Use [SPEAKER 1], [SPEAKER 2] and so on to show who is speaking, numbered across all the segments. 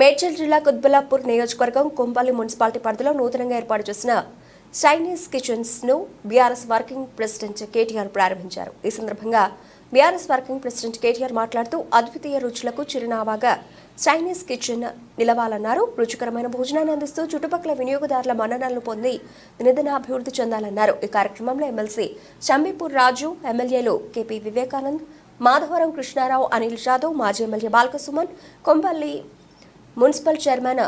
[SPEAKER 1] మేడ్చల్ జిల్లా కుత్బలాపూర్ నియోజకవర్గం కొంపల్లి మున్సిపాలిటీ పరిధిలో నూతనంగా ఏర్పాటు చేసిన చైనీస్ కిచెన్స్ను బీఆర్ఎస్ వర్కింగ్ ప్రెసిడెంట్ కేటీఆర్ ప్రారంభించారు. ఈ సందర్భంగా బీఆర్ఎస్ వర్కింగ్ ప్రెసిడెంట్ కేటీఆర్ మాట్లాడుతూ అద్వితీయ రుచులకు చిరునామాగా చైనీస్ కిచెన్ నిలవాలన్నారు. రుచికరమైన భోజనాన్ని అందిస్తూ చుట్టుపక్కల వినియోగదారుల మన్ననలను పొంది నిధనాభివృద్ధి చెందాలన్నారు. ఈ కార్యక్రమంలో ఎమ్మెల్సీ షంబీపూర్ రాజు ఎమ్మెల్యేలు కేపీ వివేకానంద్ మాధవరం కృష్ణారావు అనిల్ జాదవ్ మాజీ MLA Balka Suman Kompally municipal chairman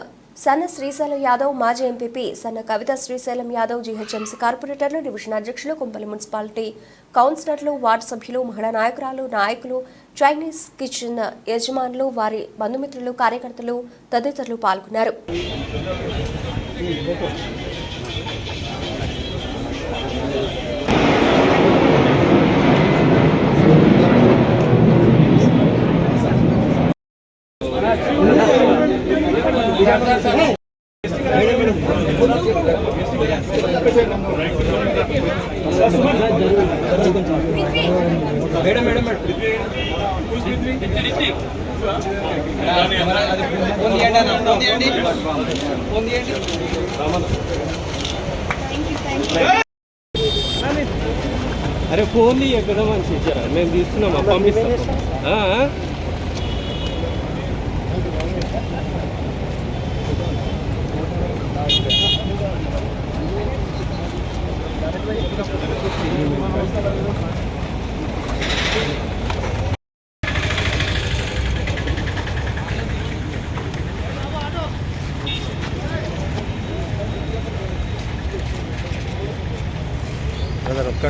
[SPEAKER 1] Sanna Srisailam Yadav మాజీ ఎంపీపీ సన్న కవిత శ్రీశైలం యాదవ్ జీహెచ్ఎంసీ కార్పొరేటర్లు డివిజన్ అధ్యక్షులు కుంపల్లి మున్సిపాలిటీ కౌన్సిలర్లు వార్డు సభ్యులు మహిళా నాయకురాలు నాయకులు చైనీస్ కిచెన్ యజమానులు వారి బంధుమిత్రులు కార్యకర్తలు తదితరులు పాల్గొన్నారు.
[SPEAKER 2] మేడం మేడం అరే ఫోన్ ఎక్కడ మంచి ఇచ్చారా మేము తీసుకున్నామా పంపిస్తాం.
[SPEAKER 3] ರೊಕ್ಕ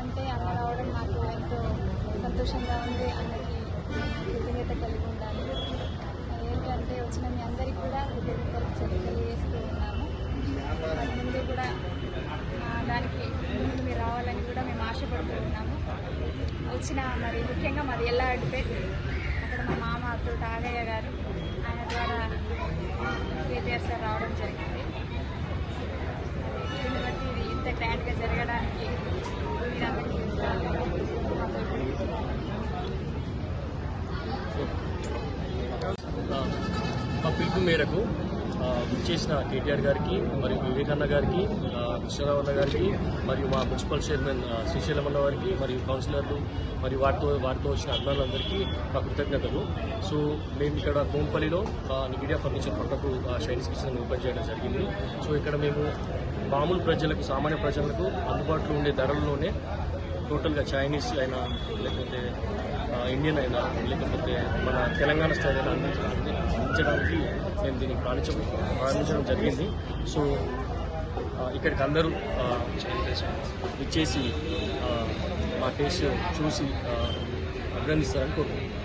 [SPEAKER 3] అంటే అమ్మ రావడం మాకు ఎంతో సంతోషంగా ఉంది. అన్నకి కృతజ్ఞత కలిగి ఉండాలి. ఏంటంటే వచ్చిన మీ అందరికీ కూడా కృతజ్ఞతలు తెలియజేస్తూ ఉన్నాము. మరి ముందు కూడా దానికి ముందు మీరు రావాలని కూడా మేము ఆశపడుతూ ఉన్నాము. వచ్చిన మరి ముఖ్యంగా మాది ఎలా అడిపే అక్కడ మా మామ అతడు తాగయ్య గారు ఆయన ద్వారా కేటీఆర్ సార్ రావడం జరిగింది. దీన్ని బట్టి ఇది ఇంత గ్రాండ్గా జరగడం
[SPEAKER 4] మా పిలుపు మేరకు చేసిన విచ్చేసిన కేటీఆర్ గారికి మరియు వివేకన్న గారికి కృష్ణరావన్న గారికి మరియు మా మున్సిపల్ చైర్మన్ శ్రీశైలమన్న వారికి గారికి మరియు కౌన్సిలర్లు మరియు వాటితో వాటితో వచ్చిన అభిమానులందరికీ మా కృతజ్ఞతలు. సో మేము ఇక్కడ కోంపల్లిలో మీడియా ఫర్నిచర్ పక్కకు షైనీస్ కిచెన్ ఓపెన్ చేయడం జరిగింది. సో ఇక్కడ మేము మామూలు ప్రజలకు సామాన్య ప్రజలకు అందుబాటులో ఉండే ధరల్లోనే టోటల్గా చైనీస్ అయినా లేకపోతే ఇండియన్ అయినా లేకపోతే మన తెలంగాణ స్టైల్ అయినా అందించడానికి అందించడానికి మేము దీన్ని ప్రాణించ ప్రారంభించడం జరిగింది. సో ఇక్కడికి అందరూ ఇచ్చేసి మా టేస్ట్ చూసి అభినందిస్తారని కోరుకుంటున్నాను.